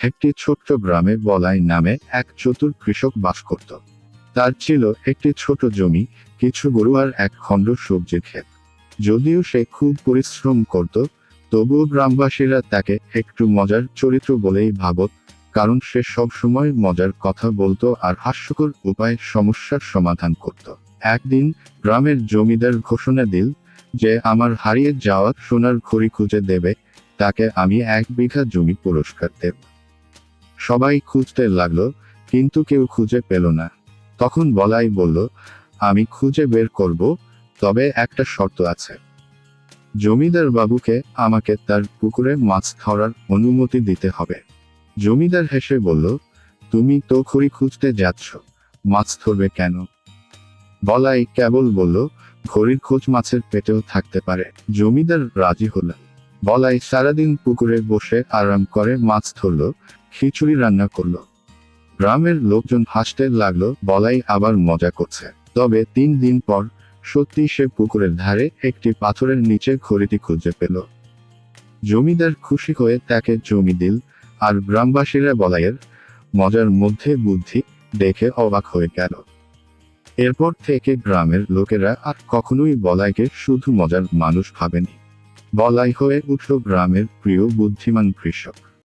একটি ছোট্ট গ্রামে বলাই নামে এক চতুর কৃষক বাস করত। তার ছিল একটি ছোট জমি, কিছু গরু আর এক খণ্ড সবজির ক্ষেত। যদিও সে খুব পরিশ্রম করত, তবুও গ্রামবাসীরা তাকে একটু মজার চরিত্র বলেই ভাবত, কারণ সে সবসময় মজার কথা বলতো আর হাস্যকর উপায়ে সমস্যার সমাধান করত। একদিন গ্রামের জমিদার ঘোষণা দিল যে আমার হারিয়ে যাওয়া সোনার ঘড়ি খুঁজে দেবে, তাকে আমি এক বিঘা জমি পুরস্কার দেব। সবাই খুঁজতে লাগল, কিন্তু কেউ খুঁজে পেল না। তখন বলাই বলল, আমি খুঁজে বের করব, তবে একটা শর্ত আছে। জমিদার বাবুকে আমাকে তার পুকুরে মাছ ধরার অনুমতি দিতে হবে। জমিদার হেসে বলল, তুমি তো খড়ি খুঁজতে যাচ্ছ, মাছ ধরবে কেন? বলাই কেবল বলল, ঘড়ির খোঁজ মাছের পেটেও থাকতে পারে, জমিদার রাজি হলেন বলাই সারাদিন পুকুরে বসে আরাম করে মাছ ধরল খিচুড়ি রান্না করল। গ্রামের লোকজন হাসতে লাগল, বলাই আবার মজা করছে। তবে তিন দিন পর সত্যি সে পুকুরের ধারে একটি পাথরের নিচে ঘড়িটি খুঁজে পেল। জমিদার খুশি হয়ে তাকে জমি দিল, আর গ্রামবাসীরা বলাইয়ের মজার মধ্যে বুদ্ধি দেখে অবাক হয়ে গেল। এরপর থেকে গ্রামের লোকেরা আর কখনোই বলাইকে শুধু মজার মানুষ ভাবেনি। বলাই হয়ে উঠল গ্রামের প্রিয় বুদ্ধিমান কৃষক।